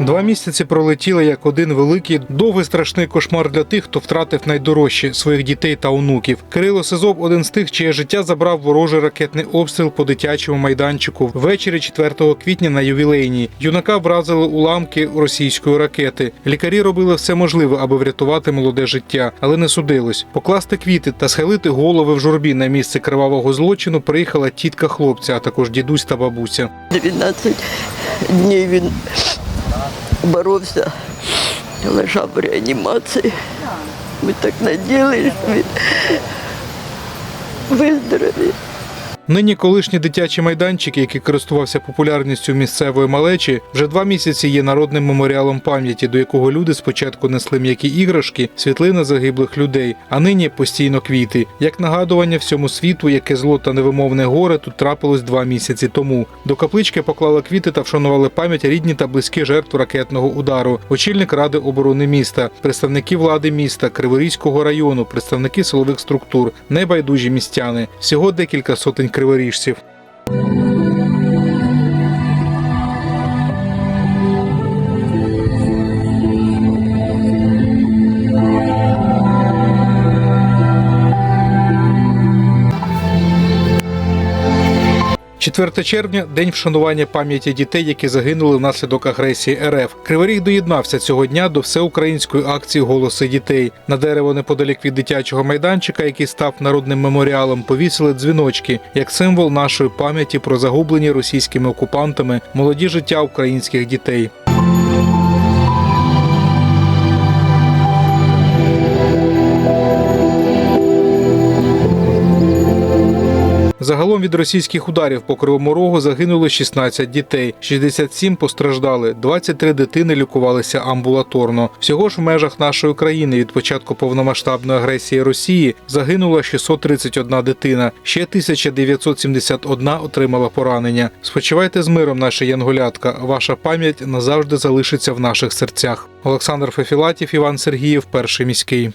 Два місяці пролетіли як один великий, довгий страшний кошмар для тих, хто втратив найдорожче своїх дітей та онуків. Кирило Сизов один з тих, чиє життя забрав ворожий ракетний обстріл по дитячому майданчику ввечері 4 квітня на ювілейній. Юнака вразили уламки російської ракети. Лікарі робили все можливе, аби врятувати молоде життя, але не судилось. Покласти квіти та схилити голови в журбі на місце кривавого злочину приїхала тітка хлопця, а також дідусь та бабуся. 12 днів він боровся, лежав в реанімації. Ми так надіялися, він виздоровіє. Нині колишній дитячий майданчик, який користувався популярністю місцевої малечі, вже два місяці є народним меморіалом пам'яті, до якого люди спочатку несли м'які іграшки, світлини загиблих людей, а нині постійно квіти. Як нагадування всьому світу, яке зло та невимовне горе тут трапилось два місяці тому. До каплички поклали квіти та вшанували пам'ять рідні та близькі жертв ракетного удару. Очільник ради оборони міста, представники влади міста, Криворізького району, представники силових структур, небайдужі містяни. Всього декілька сотень криворіжців. Четверте червня день вшанування пам'яті дітей, які загинули внаслідок агресії РФ. Криворіг доєднався цього дня до всеукраїнської акції Голоси дітей. На дерево неподалік від дитячого майданчика, який став народним меморіалом, повісили дзвіночки як символ нашої пам'яті про загублені російськими окупантами молоді життя українських дітей. Загалом від російських ударів по Кривому Рогу загинули 16 дітей, 67 постраждали, 23 дитини лікувалися амбулаторно. Всього ж в межах нашої країни від початку повномасштабної агресії Росії загинула 631 дитина, ще 1971 отримала поранення. Спочивайте з миром, наша янголятка. Ваша пам'ять назавжди залишиться в наших серцях. Олександр Фефілатів, Іван Сергіїв, перший міський.